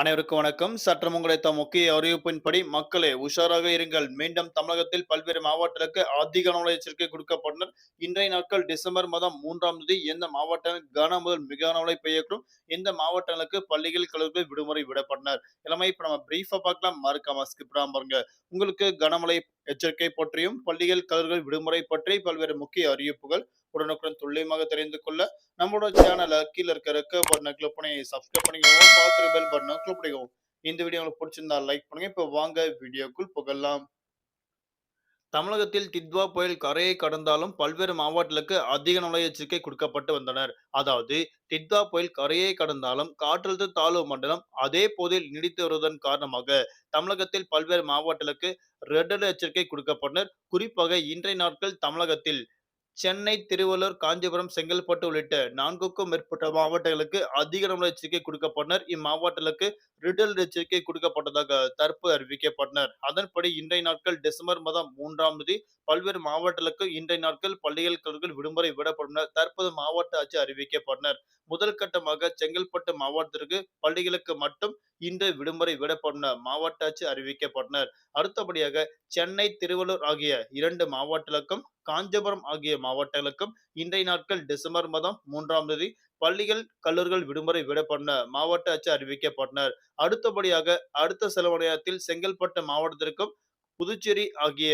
அனைவருக்கும் வணக்கம். சற்றம் கிடைத்த முக்கிய அறிவிப்பின்படி மக்களே உஷாராக இருங்கள். மீண்டும் தமிழகத்தில் பல்வேறு மாவட்டங்களுக்கு அதிக கனமழை எச்சரிக்கை கொடுக்கப்பட்டனர். இன்றைய நாட்கள் டிசம்பர் மாதம் மூன்றாம் தேதி எந்த மாவட்டங்கள் கன முதல் மிக கனமழை பெய்யக்கூடும்? எந்த மாவட்டங்களுக்கு பள்ளிகள் கல்லூரிகள் விடுமுறை விடப்பட்டனர்? எல்லாமே இப்ப நம்ம பிரீஃபா பார்க்கலாம். மறக்காம ஸ்கிப் பாருங்க. உங்களுக்கு கனமழை எச்சரிக்கை பற்றியும் பள்ளிகள் கல்லூரிகள் விடுமுறை பற்றி பல்வேறு முக்கிய அறிவிப்புகள் உடனுக்குடன் துல்லியமாக தெரிந்து கொள்ள நம்மளோட சேனலை கீழே இருக்க ரெக்க பட்டனை கிளிக் பண்ணி சப்ஸ்கிரைப் பண்ணிக்கோங்க. பார்த்து பெல் பட்டனை கிளிக் பண்ணிக்கோங்க. இந்த வீடியோ உங்களுக்கு பிடிச்சிருந்தா லைக் பண்ணுங்க. இப்போ வாங்க வீடியோக்குள் புகழலாம். தமிழகத்தில் தித்வா புயல் கரையை கடந்தாலும் பல்வேறு மாவட்டங்களுக்கு அதிக நுழை எச்சரிக்கை கொடுக்கப்பட்டு வந்தனர். அதாவது தித்வா புயல் கரையை கடந்தாலும் காற்றழுத்த தாழ்வு மண்டலம் அதே போதில் நீடித்து வருவதன் காரணமாக தமிழகத்தில் பல்வேறு மாவட்டங்களுக்கு ரெட் அலர்ட் எச்சரிக்கை கொடுக்கப்பட்டனர். குறிப்பாக இன்றைய நாட்கள் தமிழகத்தில் சென்னை திருவள்ளூர் காஞ்சிபுரம் செங்கல்பட்டு உள்ளிட்ட நான்குக்கும் மேற்பட்ட மாவட்டங்களுக்கு அதிக நம்ப எச்சரிக்கை கொடுக்கப்பட்டனர். இம்மாவட்டங்களுக்கு ரிட்டல் எச்சரிக்கை கொடுக்கப்பட்டதாக தற்போது அறிவிக்கப்பட்டனர். அதன்படி இன்றைய நாட்கள் டிசம்பர் மாதம் மூன்றாம் தேதி பல்வேறு மாவட்டங்களுக்கு இன்றைய நாட்கள் பள்ளிகள் விடுமுறை விடப்படும் தற்போது மாவட்ட ஆட்சி அறிவிக்கப்பட்டனர். முதல் கட்டமாக செங்கல்பட்டு மாவட்டத்திற்கு பள்ளிகளுக்கு மட்டும் இன்று விடுமுறை விடப்படும் மாவட்ட ஆட்சி அறிவிக்கப்பட்டனர். அடுத்தபடியாக சென்னை திருவள்ளூர் ஆகிய இரண்டு மாவட்டங்களுக்கும் காஞ்சிபுரம் ஆகிய மாவட்டங்களுக்கும் இன்றைய நாட்கள் டிசம்பர் மாதம் மூன்றாம் தேதி பள்ளிகள் கல்லூரிகள் விடுமுறை விடப்பட்ட மாவட்ட ஆட்சி அறிவிக்கப்பட்டனர். அடுத்தபடியாக அடுத்த செலவணையத்தில் செங்கல்பட்டு மாவட்டத்திற்கும் புதுச்சேரி ஆகிய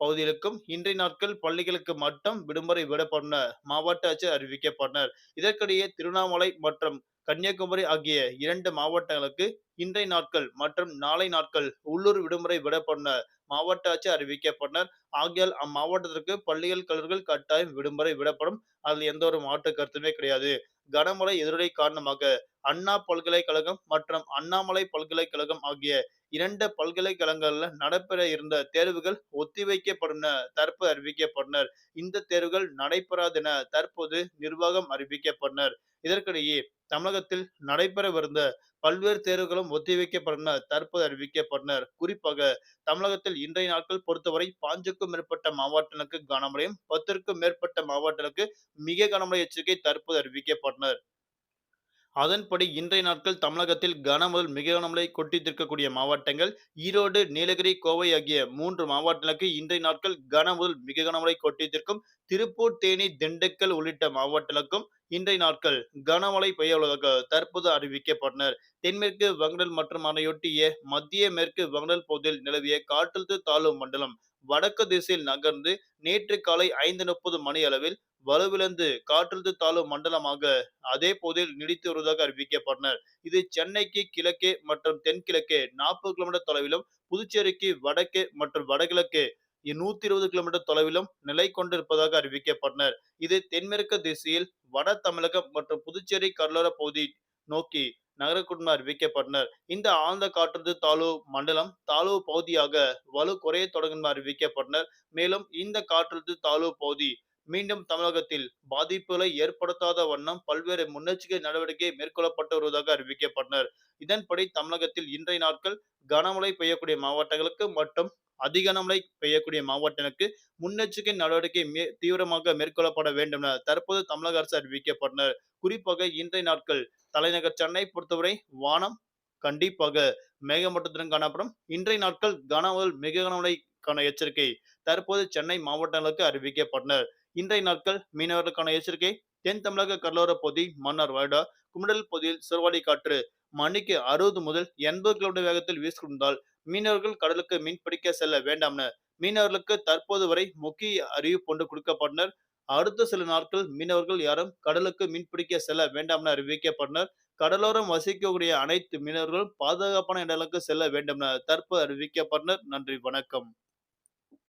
பகுதிகளுக்கும் இன்றைய நாட்கள் பள்ளிகளுக்கு மட்டும் விடுமுறை விடப்பட்டன மாவட்ட ஆட்சியர் அறிவிக்கப்பட்டனர். இதற்கிடையே திருவண்ணாமலை மற்றும் கன்னியாகுமரி ஆகிய இரண்டு மாவட்டங்களுக்கு இன்றைய நாட்கள் மற்றும் நாளை நாட்கள் உள்ளூர் விடுமுறை விடப்பட்டன மாவட்ட ஆட்சி அறிவிக்கப்பட்டனர். ஆகியால் அம்மாவட்டத்திற்கு பள்ளிகள் கல்லூரிகள் கட்டாயம் விடுமுறை விடப்படும். அதில் எந்த ஒரு மாற்று கருத்துமே கிடையாது. கனமழை எதிரொலி காரணமாக அண்ணா பல்கலைக்கழகம் மற்றும் அண்ணாமலை பல்கலைக்கழகம் ஆகிய இரண்டு பல்கலைக்கழகங்கள்ல நடைபெற இருந்த தேர்வுகள் ஒத்திவைக்கப்படும் தற்போது அறிவிக்கப்பட்டனர். இந்த தேர்வுகள் நடைபெறாதென தற்போது நிர்வாகம் அறிவிக்கப்பட்டனர். இதற்கிடையே தமிழகத்தில் நடைபெறவிருந்த பல்வேறு தேர்வுகளும் ஒத்திவைக்கப்படும் தற்போது அறிவிக்கப்பட்டனர் குறிப்பாக தமிழகத்தில் இன்றைய நாட்கள் பொறுத்தவரை பாஞ்சுக்கும் மேற்பட்ட மாவட்டங்களுக்கு கனமழையும் பத்திற்கும் மேற்பட்ட மாவட்டங்களுக்கு மிக கனமழை எச்சரிக்கை தற்போது அறிவிக்கப்பட்டனர் அதன்படி இன்றைய நாட்கள் தமிழகத்தில் கனமுதல் மிக கனமழை கொட்டி தீர்க்கக்கூடிய மாவட்டங்கள் ஈரோடு நீலகிரி கோவை ஆகிய மூன்று மாவட்டங்களுக்கு இன்றைய நாட்கள் கனமுதல் மிக கனமழை கொட்டி தீர்க்கும் திருப்பூர் தேனி திண்டுக்கல் உள்ளிட்ட மாவட்டங்களுக்கும் இன்றைய நாட்கள் கனமழை பெய்ய உள்ளதாக தற்போது அறிவிக்கப்பட்டனர். தென்மேற்கு வங்கடல் மற்றும் அதனையொட்டிய மத்திய மேற்கு வங்கடல் பகுதியில் நிலவிய காற்றழுத்த தாழ்வு மண்டலம் வடக்கு திசையில் நகர்ந்து நேற்று காலை ஐந்து முப்பது மணி அளவில் வலுவிழந்து காற்றழுத்த தாழ்வு மண்டலமாக அதே போதில் நீடித்து வருவதாக அறிவிக்கப்பட்டனர். இது சென்னைக்கு கிழக்கே மற்றும் தென்கிழக்கே நாற்பது கிலோமீட்டர் தொலைவிலும் புதுச்சேரிக்கு வடக்கே மற்றும் வடகிழக்கே நூத்தி இருபது கிலோமீட்டர் தொலைவிலும் நிலை கொண்டிருப்பதாக அறிவிக்கப்பட்டனர். இது தென்மேற்கு திசையில் வட தமிழகம் மற்றும் புதுச்சேரி கடலோர பகுதி நோக்கி நகரக்கூடும் அறிவிக்கப்பட்டனர். இந்த ஆழ்ந்த காற்றழுத்த தாழ்வு மண்டலம் தாழ்வு பகுதியாக வலு குறைய தொடங்கும் அறிவிக்கப்பட்டனர். மேலும் இந்த காற்றழுத்த தாழ்வு பகுதி மீண்டும் தமிழகத்தில் பாதிப்புகளை ஏற்படுத்தாத வண்ணம் பல்வேறு முன்னெச்சரிக்கை நடவடிக்கை மேற்கொள்ளப்பட்டு வருவதாக அறிவிக்கப்பட்டனர். இதன்படி தமிழகத்தில் இன்றைய நாட்கள் கனமழை பெய்யக்கூடிய மாவட்டங்களுக்கு மற்றும் அதிக கனமழை பெய்யக்கூடிய மாவட்டங்களுக்கு முன்னெச்சரிக்கை நடவடிக்கை மே தீவிரமாக மேற்கொள்ளப்பட வேண்டும் என தற்போது தமிழக அரசு அறிவிக்கப்பட்டனர். குறிப்பாக இன்றைய நாட்கள் தலைநகர் சென்னை பொறுத்தவரை வானம் கண்டிப்பாக மேகமூட்டத்துடன் காணப்படும். இன்றைய நாட்கள் கனமழை மிக கனமழைக்கான எச்சரிக்கை தற்போது சென்னை மாவட்டங்களுக்கு அறிவிக்கப்பட்டனர். இன்றைய நாட்கள் மீனவர்களுக்கான எச்சரிக்கை. தென் தமிழக கடலோர பகுதி மன்னார் வாய்டா குமிடல் பகுதியில் சிறுவாடி காற்று மணிக்கு அறுபது முதல் எண்பது கிலோமீட்டர் வேகத்தில் வீசிக்கொண்டால் மீனவர்கள் கடலுக்கு மீன் பிடிக்க செல்ல வேண்டாம்னு மீனவர்களுக்கு தற்போது வரை முக்கிய அறிவிப்பு ஒன்று கொடுக்கப்பட்டனர். அடுத்த சில நாட்கள் மீனவர்கள் யாரும் கடலுக்கு மீன் பிடிக்க செல்ல வேண்டாம்னு அறிவிக்கப்பட்டனர். கடலோரம் வசிக்கக்கூடிய அனைத்து மீனவர்களும் பாதுகாப்பான இடங்களுக்கு செல்ல வேண்டும் என தற்போது அறிவிக்கப்பட்டனர். நன்றி வணக்கம்.